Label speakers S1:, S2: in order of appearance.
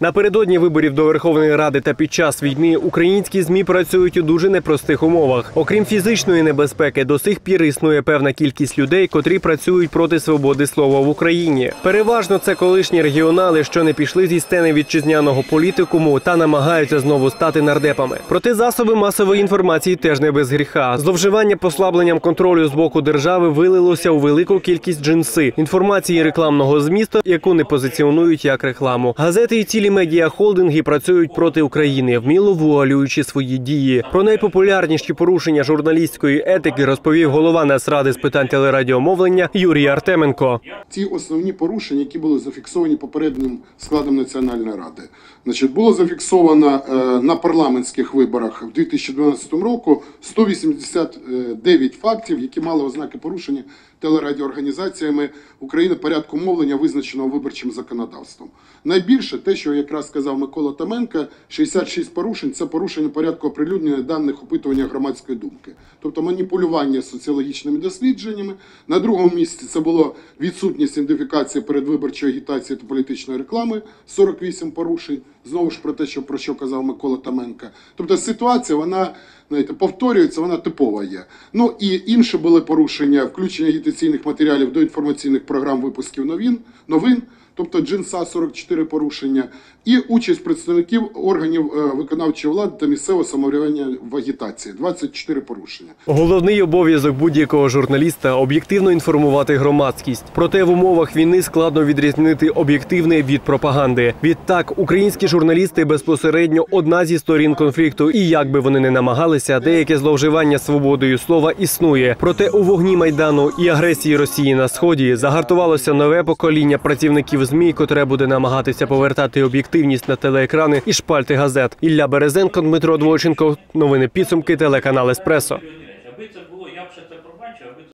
S1: Напередодні виборів до Верховної Ради та під час війни українські змі працюють у дуже непростих умовах. Окрім фізичної небезпеки, до сих пір існує певна кількість людей, котрі працюють проти свободи слова в Україні. Переважно це колишні регіонали, що не пішли зі сцени вітчизняного політикуму та намагаються знову стати нардепами. Проте засоби масової інформації теж не без гріха. Зловживання послабленням контролю з боку держави вилилося у велику кількість джинси, інформації рекламного змісту, яку не позиціонують як рекламу. Газети і цілі медіахолдинги працюють проти України, вміло вуалюючи свої дії. Про найпопулярніші порушення журналістської етики розповів голова Нацради з питань телерадіомовлення Юрій Артеменко.
S2: ті основні порушення, які були зафіксовані попереднім складом Національної ради. Значить, було зафіксовано е, на парламентських виборах в 2012 року 189 фактів, які мали ознаки порушення телерадіоорганізаціями України порядку мовлення, визначеного виборчим законодавством. Найбільше те, що якраз сказав Микола Томенко, 66 порушень це порушення порядку оприлюднення даних опитування громадської думки, тобто маніпулювання соціологічними дослідженнями. На другому місці це було відсутність ідентифікації передвиборчої агітації та політичної реклами 48 порушень. Знову ж про те, що про що казав Микола Томенко. Тобто ситуація вона знаєте, повторюється, вона типова є. Ну і інші були порушення включення агітаційних матеріалів до інформаційних програм випусків новин, новин. Тобто джинса 44 порушення, і участь представників органів е, виконавчої влади та місцевого самоврядування в агітації 24 порушення.
S1: Головний обов'язок будь-якого журналіста об'єктивно інформувати громадськість. Проте в умовах війни складно відрізнити об'єктивне від пропаганди. Відтак, українські журналісти безпосередньо одна зі сторін конфлікту, і як би вони не намагалися, деяке зловживання свободою слова існує. Проте у вогні майдану і агресії Росії на сході загартувалося нове покоління працівників ЗМІ, котре буде намагатися повертати об'єктивність на телеекрани і шпальти газет. Ілля Березенко, Дмитро Двойченко. Новини підсумки телеканал Еспресо.